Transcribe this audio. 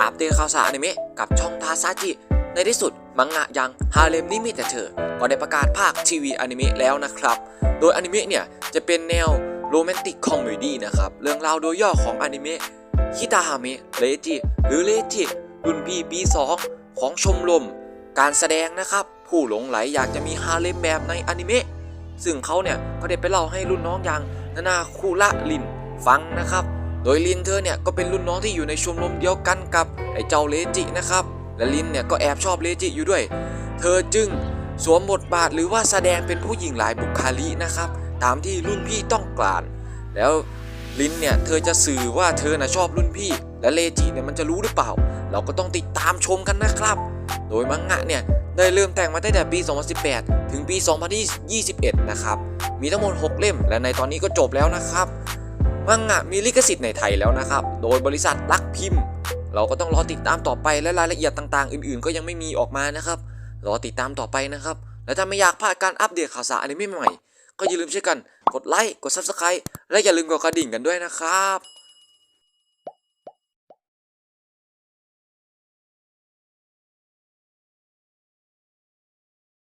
อัปเดตข่าวสารอนิเมะกับช่องทาซาจิ ในที่สุดมังงะยังฮาเลมนี่มีแต่เธอ ก็ได้ประกาศภาคทีวีอนิเมะแล้วนะครับ โดยอนิเมะเนี่ยจะเป็นแนวโรแมนติกคอมเมดี้นะครับ เรื่องราวโดยย่อของอนิเมะฮิตาฮาเมะเลจิหรือเลจิรุ่นพี่ปี2ของชมรมการแสดงนะครับ ผู้หลงไหลอยากจะมีฮาเลมแบบในอนิเมะซึ่งเขาเนี่ยก็ได้ไปเล่าให้รุ่นน้องอย่างนานาคุระลินฟังนะครับ โดยลินเธอเนี่ยก็เป็นรุ่นน้องที่อยู่ในชมรมเดียวกันกับไอ้เจ้าเลจินะครับ และลินเนี่ยก็แอบชอบเลจิอยู่ด้วย เธอจึงสวมบทบาทหรือว่าแสดงเป็นผู้หญิงหลายบุคลินะครับ ตามที่รุ่นพี่ต้องการ แล้วลินเนี่ยเธอจะสื่อว่าเธอน่ะชอบรุ่นพี่ และเลจิเนี่ยมันจะรู้หรือเปล่า เราก็ต้องติดตามชมกันนะครับ โดยมังงะเนี่ยได้เริ่มแต่งมาตั้งแต่ปี 2018 ถึงปี 2021 นะครับ มีทั้งหมด 6 เล่ม และในตอนนี้ก็จบแล้วนะครับ มังงะมีลิขสิทธิ์ในไทยแล้วนะครับ โดยบริษัทลักพิมพ์ เราก็ต้องรอติดตามต่อไปและรายละเอียดต่างๆ อื่นๆ ก็ยังไม่มีออกมานะครับ รอติดตามต่อไปนะครับ และถ้าไม่อยากพลาดการอัปเดตข่าวสารอนิเมะใหม่ๆก็อย่าลืมช่วยกัน กดไลค์ กด Subscribe และอย่าลืมกดกระดิ่งกันด้วยนะครับ